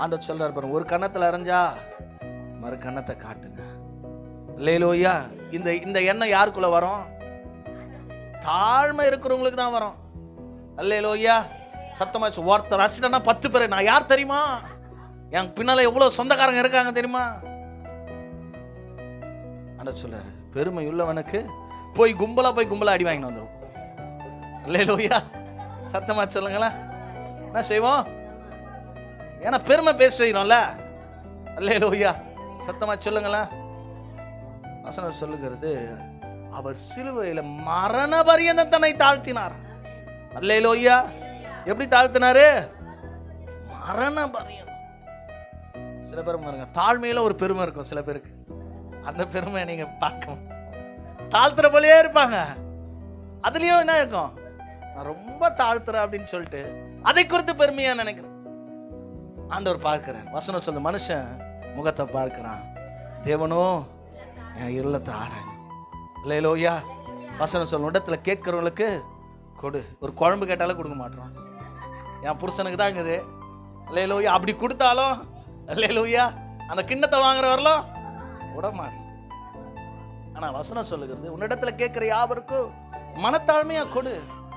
ஆண்டவர் சொல்கிறார் பாருங்க ஒரு கன்னத்தில் அரைஞ்சா மறு கன்னத்தை காட்டுங்க. லேலோயா இந்த இந்த எண்ணம் யாருக்குள்ள வரும்? தாழ்மை இருக்கிறவங்களுக்கு தான் வரும். அல்லேலோயா. சத்தமா ஒருத்தர் அடிச்சிட்டா பத்து பேர். நான் யார் தெரியுமா? என் பின்னால் எவ்வளோ சொந்தக்காரங்க இருக்காங்க தெரியுமா? ஆண்டவர் சொல்றாரு பெருமை உள்ளவனுக்கு போய் கும்பலாக போய் கும்பலாக அடி வாங்கிட்டு வந்துடும் அல்லேலோயா. சத்தமா சொல்லுங்களேன். என்ன செய்வோம்? ஏன்னா பெருமை பேச செய்யணும்ல அல்லேலோயா. சத்தமா சொல்லுங்களேன். வசனம் சொல்லுகிறது அவர் சிலுவையில மரண பரியந்தம் தன்னை தாழ்த்தினார். அல்லேலோயா. எப்படி தாழ்த்தினாரு? மரண பரியந்தம். சில பேர் பாருங்க தாழ்மையில ஒரு பெருமை இருக்கும் சில பேருக்கு. அந்த பெருமையை நீங்க பார்க்கணும். தாழ்த்துற போலயே இருப்பாங்க. அதுலயும் என்ன இருக்கும்? நான் ரொம்ப தாழ்த்துறேன் அப்படின்னு சொல்லிட்டு அதை குறித்து பெருமையா நினைக்கிறேன். ஆண்டவர் பார்க்கிறார். வசனம் சொல்ல மனுஷன் முகத்தை பார்க்கிறான். தேவனோ என் இல்லத்தை ஆராய் இல்லையிலோயா வசனம் சொல்லும் இடத்துல கேட்குறவங்களுக்கு கொடு. ஒரு குழம்பு கேட்டாலும் கொடுக்க மாட்டோம். என் புருஷனுக்கு தான் இருக்குது. இல்லையிலோயா அப்படி கொடுத்தாலும் இல்லையிலோயா அந்த கிண்ணத்தை வாங்குறவரலும் விட மாட்டேன் ஆனால் வசனம் சொல்லுகிறது உன்னிடத்துல கேட்குற யாவருக்கும் மனத்தாழ்மையாக கொடு.